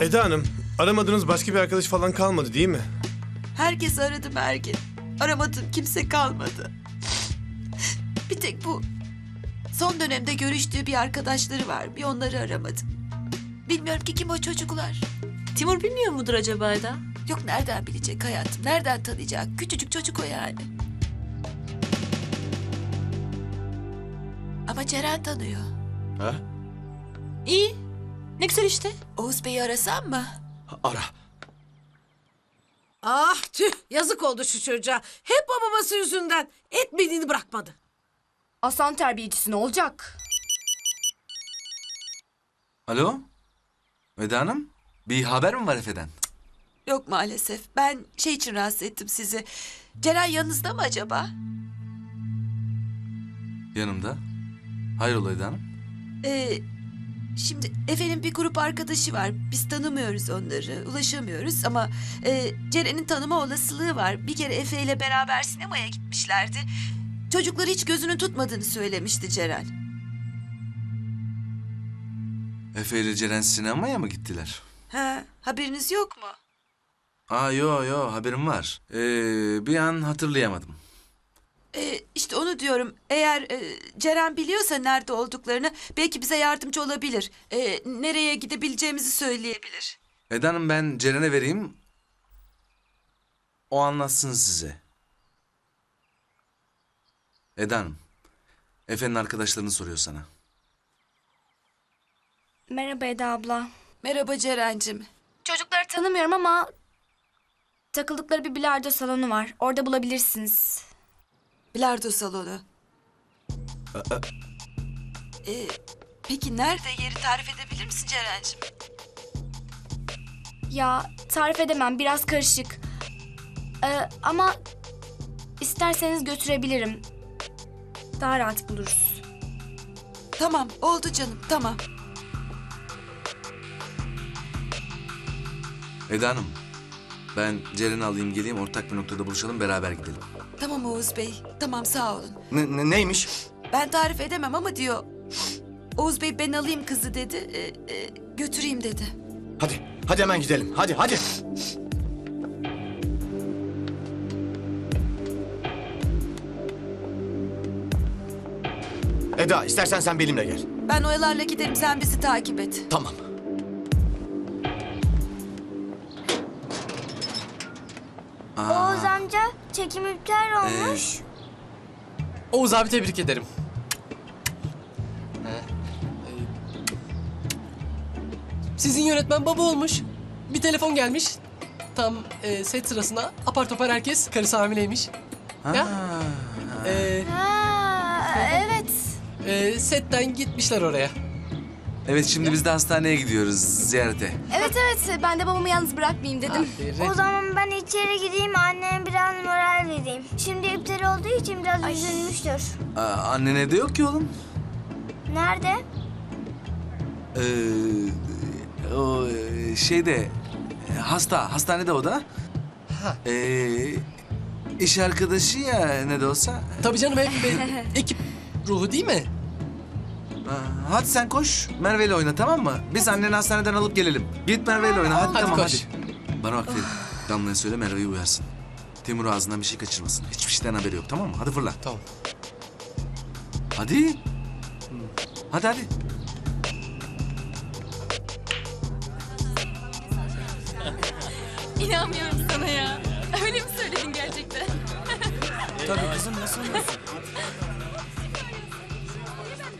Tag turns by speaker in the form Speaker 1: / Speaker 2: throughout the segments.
Speaker 1: Eda Hanım, aramadığınız başka bir arkadaş falan kalmadı değil mi?
Speaker 2: Herkes aradım her gün. Aramadım kimse kalmadı. Bir tek bu son dönemde görüştüğü bir arkadaşları var. Bir onları aramadım. Bilmiyorum ki kim o çocuklar.
Speaker 3: Timur bilmiyor mudur acaba Eda?
Speaker 2: Yok nereden bilecek hayatım? Nereden tanıyacak? Küçücük çocuk o yani. Ama Ceren tanıyor.
Speaker 4: Ha?
Speaker 3: İyi. Ne güzel işte.
Speaker 2: Oğuz Bey'i arasam mı?
Speaker 4: Ara.
Speaker 5: Ah tüh yazık oldu şu çocuğa. Hep o babası yüzünden etmediğini bırakmadı.
Speaker 6: Aslan terbiyecisi ne olacak?
Speaker 7: Alo? Eda Hanım? Bir haber mi var Efe'den?
Speaker 2: Yok maalesef. Ben şey için rahatsız ettim sizi. Ceren yanınızda mı acaba?
Speaker 7: Yanımda. Hayrola Eda Hanım?
Speaker 2: Ee, şimdi Efe'nin bir grup arkadaşı var. Biz tanımıyoruz onları, ulaşamıyoruz ama e, Ceren'in tanıma olasılığı var. Bir kere Efe ile beraber sinemaya gitmişlerdi. Çocukları hiç gözünün tutmadığını söylemişti Ceren.
Speaker 7: Efe ile Ceren sinemaya mı gittiler?
Speaker 2: Ha, haberiniz yok mu?
Speaker 7: Aa yo yo haberim var. Ee, bir an hatırlayamadım.
Speaker 2: Ee, işte onu diyorum. Eğer e, Ceren biliyorsa nerede olduklarını belki bize yardımcı olabilir. Ee, nereye gidebileceğimizi söyleyebilir.
Speaker 7: Eda Hanım ben Ceren'e vereyim. O anlatsın size. Eda Hanım. Efe'nin arkadaşlarını soruyor sana.
Speaker 6: Merhaba Eda abla.
Speaker 2: Merhaba Ceren'cim.
Speaker 6: Çocukları tanımıyorum ama takıldıkları bir bilardo salonu var. Orada bulabilirsiniz.
Speaker 2: Bilardo salonu. Ee, peki nerede? Yeri tarif edebilir misin Ceren'cim?
Speaker 6: Ya tarif edemem biraz karışık. Ee, ama isterseniz götürebilirim. Daha rahat buluruz.
Speaker 2: Tamam, oldu canım, tamam.
Speaker 7: Eda Hanım. Ben Ceren'i alayım geleyim ortak bir noktada buluşalım beraber gidelim.
Speaker 2: Tamam Oğuz Bey, tamam sağ olun.
Speaker 4: Ne, ne- neymiş?
Speaker 2: Ben tarif edemem ama diyor... Oğuz Bey ben alayım kızı dedi, e, e, götüreyim dedi.
Speaker 4: Hadi. Hadi hemen gidelim. Hadi hadi. Eda istersen sen benimle gel.
Speaker 2: Ben oyalarla giderim, sen bizi takip et.
Speaker 4: Tamam.
Speaker 8: Çekim iptal olmuş.
Speaker 9: Oğuz abi tebrik ederim. Sizin yönetmen baba olmuş. Bir telefon gelmiş. Tam e, set sırasında apar topar herkes karısı hamileymiş. Ya. E,
Speaker 8: Ha, evet.
Speaker 9: e, setten gitmişler oraya.
Speaker 7: Evet şimdi biz de hastaneye gidiyoruz ziyarete.
Speaker 6: Evet evet ben de babamı yalnız bırakmayayım dedim.
Speaker 9: Aferin.
Speaker 8: O zaman ben içeri gideyim olduğu için biraz üzülmüştür.
Speaker 7: Aa, annen evde yok ki oğlum.
Speaker 8: Nerede?
Speaker 7: Ee, o e, şeyde e, hasta hastanede o da.
Speaker 9: Ha.
Speaker 7: Ee, iş arkadaşı ya ne de olsa.
Speaker 9: Tabii canım hep ekip ruhu değil mi?
Speaker 7: Aa, hadi sen koş Merve ile oyna tamam mı? Biz anneni hastaneden alıp gelelim. Git Merve ile oyna hadi,
Speaker 9: Hadi
Speaker 7: tamam
Speaker 9: koş.
Speaker 7: hadi. Bana bak Ferit. Damla'ya söyle Merve'yi uyarsın. Timur ağzından bir şey kaçırmasın. Hiçbir şeyden haberi yok tamam mı? Hadi fırla.
Speaker 9: Tamam.
Speaker 7: Hadi. Hadi hadi.
Speaker 3: İnanmıyorum sana ya. Öyle mi söyledin gerçekten?
Speaker 10: Tabii kızım nasıl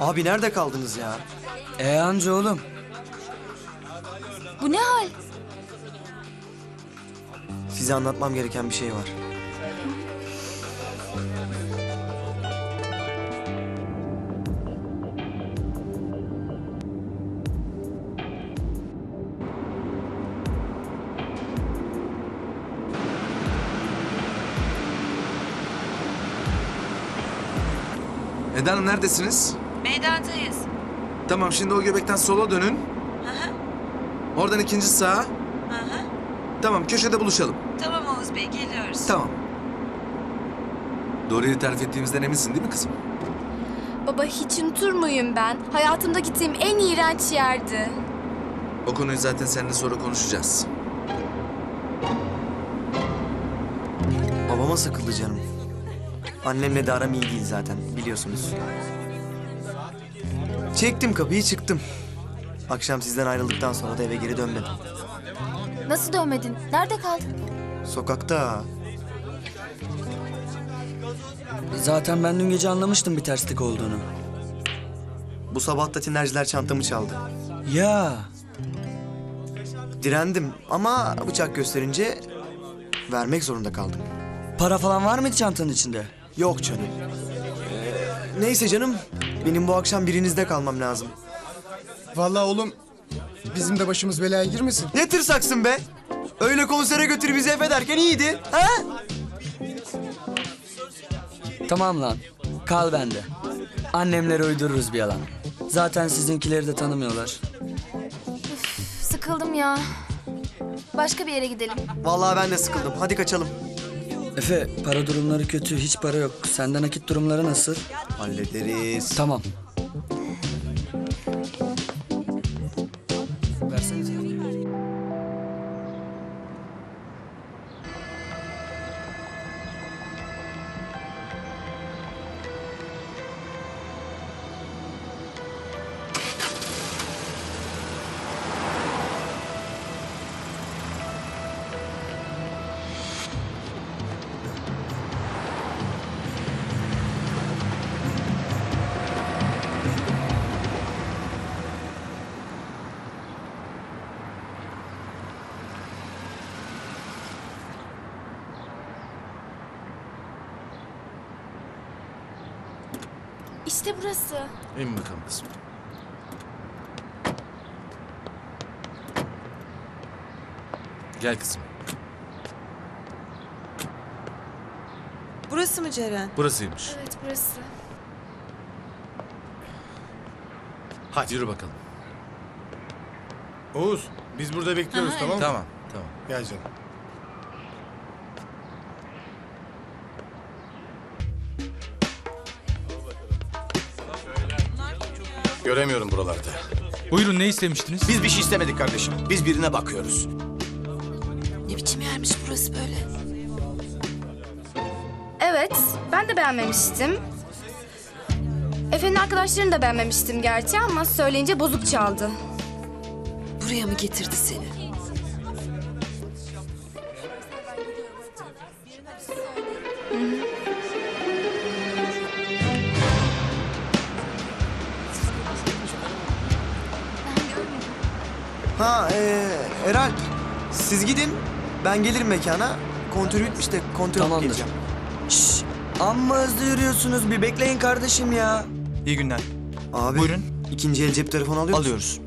Speaker 10: Abi nerede kaldınız ya? E anca oğlum.
Speaker 6: Bu ne hal?
Speaker 10: Size anlatmam gereken bir şey var.
Speaker 7: Eda Hanım neredesiniz?
Speaker 2: Meydandayız.
Speaker 7: Tamam şimdi o göbekten sola dönün. Oradan ikinci sağa. Tamam köşede buluşalım.
Speaker 2: Tamam Oğuz Bey, geliyoruz.
Speaker 7: Tamam. Doğru yeri tarif ettiğimizden eminsin değil mi kızım?
Speaker 6: Baba hiç unutur muyum ben? Hayatımda gittiğim en iğrenç yerdi.
Speaker 7: O konuyu zaten seninle sonra konuşacağız.
Speaker 10: Babama sıkıldı canım. Annemle de aram iyi değil zaten biliyorsunuz. Çektim kapıyı çıktım. Akşam sizden ayrıldıktan sonra da eve geri dönmedim.
Speaker 6: Nasıl dönmedin? Nerede kaldın?
Speaker 10: Sokakta.
Speaker 11: Zaten ben dün gece anlamıştım bir terslik olduğunu.
Speaker 10: Bu sabah da tinerciler çantamı çaldı.
Speaker 11: Ya
Speaker 10: Direndim ama bıçak gösterince vermek zorunda kaldım.
Speaker 11: para falan var mıydı çantanın içinde?
Speaker 10: Yok canım. Ee, neyse canım. Benim bu akşam birinizde kalmam lazım.
Speaker 1: Vallahi oğlum bizim de başımız belaya girmesin.
Speaker 10: Ne tırsaksın be? Öyle konsere götür bizi Efe derken iyiydi. Ha?
Speaker 11: Tamam lan. Kal bende. Annemlere uydururuz bir yalan. Zaten sizinkileri de tanımıyorlar.
Speaker 6: Sıkıldım ya. Başka bir yere gidelim.
Speaker 10: Vallahi ben de sıkıldım. Hadi kaçalım.
Speaker 11: Efe para durumları kötü. Hiç para yok. Sende nakit durumları nasıl?
Speaker 10: Hallederiz.
Speaker 11: Tamam.
Speaker 6: İşte burası.
Speaker 4: İn bakalım kızım. Gel kızım.
Speaker 2: Burası mı Ceren?
Speaker 4: Burasıymış.
Speaker 6: Evet burası.
Speaker 4: Hadi yürü bakalım.
Speaker 1: Oğuz biz burada bekliyoruz tamam mı?
Speaker 4: Tamam, tamam.
Speaker 1: Gel canım.
Speaker 4: Göremiyorum buralarda.
Speaker 12: Buyurun ne istemiştiniz?
Speaker 4: Biz bir şey istemedik kardeşim. Biz birine bakıyoruz.
Speaker 2: Ne biçim yermiş burası böyle?
Speaker 6: Evet, ben de beğenmemiştim. Efe'nin arkadaşlarını da beğenmemiştim gerçi ama söyleyince bozuk çaldı.
Speaker 2: Buraya mı getirdi seni?
Speaker 10: Ha ee, Eralp. Siz gidin. Ben gelirim mekana. Kontör bitmiş de kontör alıp
Speaker 11: Tamamdır.
Speaker 10: geleceğim.
Speaker 11: Şşş. Amma hızlı yürüyorsunuz. Bir bekleyin kardeşim ya.
Speaker 12: İyi günler.
Speaker 10: Abi.
Speaker 12: Buyurun.
Speaker 10: İkinci el cep telefonu alıyor musun?
Speaker 12: Alıyoruz.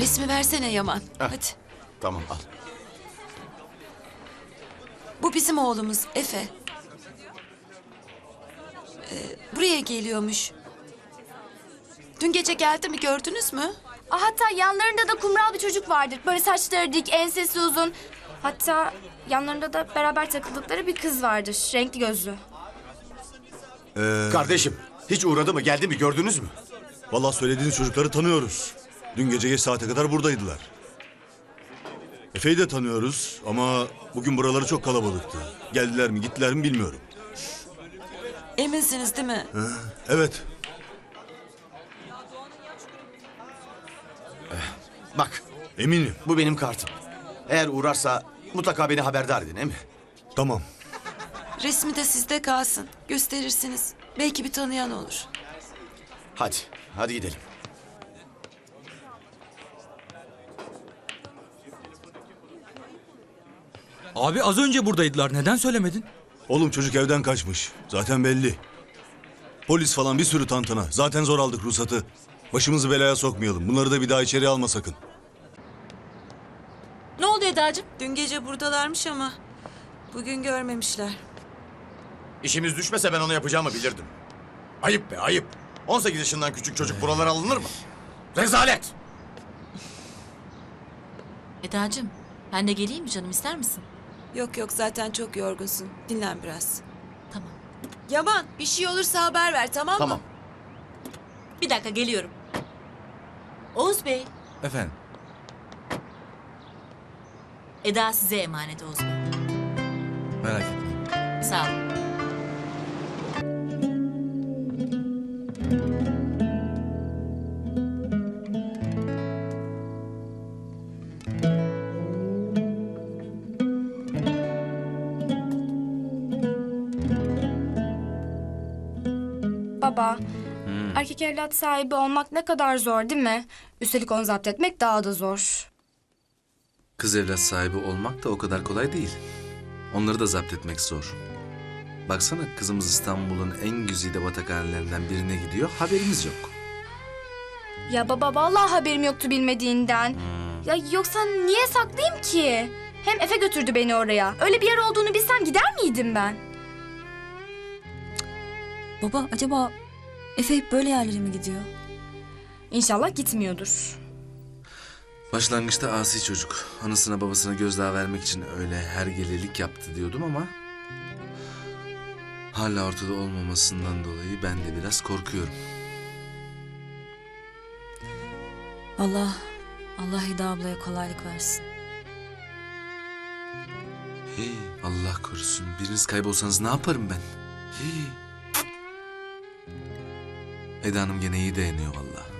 Speaker 2: Resmi versene Yaman. Hadi.
Speaker 4: Tamam al.
Speaker 2: Bizim oğlumuz Efe. Ee, buraya geliyormuş. Dün gece geldi mi gördünüz mü?
Speaker 6: Aa, hatta yanlarında da kumral bir çocuk vardır. Böyle saçları dik, ensesi uzun. Hatta yanlarında da beraber takıldıkları bir kız vardır. Renkli gözlü.
Speaker 4: Kardeşim, hiç uğradı mı, geldi mi, gördünüz mü?
Speaker 13: Vallahi söylediğiniz çocukları tanıyoruz. Dün gece geç saate kadar buradaydılar. Efe'yi de tanıyoruz ama bugün buraları çok kalabalıktı. Geldiler mi gittiler mi bilmiyorum.
Speaker 2: Eminsiniz değil mi?
Speaker 13: Evet
Speaker 4: Bak,
Speaker 13: eminim.
Speaker 4: bu benim kartım. Eğer uğrarsa mutlaka beni haberdar edin, değil mi?
Speaker 13: Tamam.
Speaker 2: Resmi de sizde kalsın. Gösterirsiniz. Belki bir tanıyan olur.
Speaker 4: Hadi, hadi gidelim.
Speaker 12: Abi az önce buradaydılar. Neden söylemedin?
Speaker 13: Oğlum çocuk evden kaçmış. Zaten belli. Polis falan bir sürü tantana. Zaten zor aldık ruhsatı. Başımızı belaya sokmayalım. Bunları da bir daha içeri alma sakın.
Speaker 3: Ne oldu Eda'cığım?
Speaker 2: Dün gece buradalarmış ama bugün görmemişler.
Speaker 4: İşimiz düşmese ben onu yapacağımı bilirdim. Ayıp be, ayıp. 18 yaşından küçük çocuk buralara alınır mı? Rezalet!
Speaker 3: Eda'cığım ben de geleyim mi canım ister misin?
Speaker 2: Yok yok zaten çok yorgunsun. Dinlen biraz.
Speaker 3: Tamam.
Speaker 2: Yaman bir şey olursa haber ver tamam mı?
Speaker 4: Tamam.
Speaker 3: Bir dakika geliyorum. Oğuz Bey,
Speaker 7: Efendim?
Speaker 3: Eda size emanet Oğuz Bey.
Speaker 7: Merak etmeyin.
Speaker 3: Sağ olun.
Speaker 6: Erkek evlat sahibi olmak ne kadar zor değil mi? Üstelik onu zapt etmek daha da zor.
Speaker 7: Kız evlat sahibi olmak da o kadar kolay değil. Onları da zapt etmek zor. Baksana kızımız İstanbul'un en güzide batakhanelerinden birine gidiyor. Haberimiz yok.
Speaker 6: Ya baba vallahi haberim yoktu bilmediğinden. Ya yoksa niye saklayayım ki? Hem Efe götürdü beni oraya. Öyle bir yer olduğunu bilsem gider miydim ben?
Speaker 3: Baba acaba Efe hep böyle yerlere mi gidiyor?
Speaker 6: İnşallah gitmiyordur.
Speaker 7: Başlangıçta asi çocuk. Anasına babasına gözdağı vermek için öyle hergelelik yaptı diyordum ama... Hala ortada olmamasından dolayı ben de biraz korkuyorum.
Speaker 3: Allah, Allah Eda ablaya kolaylık versin.
Speaker 7: Hey, Allah korusun. Biriniz kaybolsanız ne yaparım ben? Hey. Eda Hanım gene iyi dayanıyor vallahi.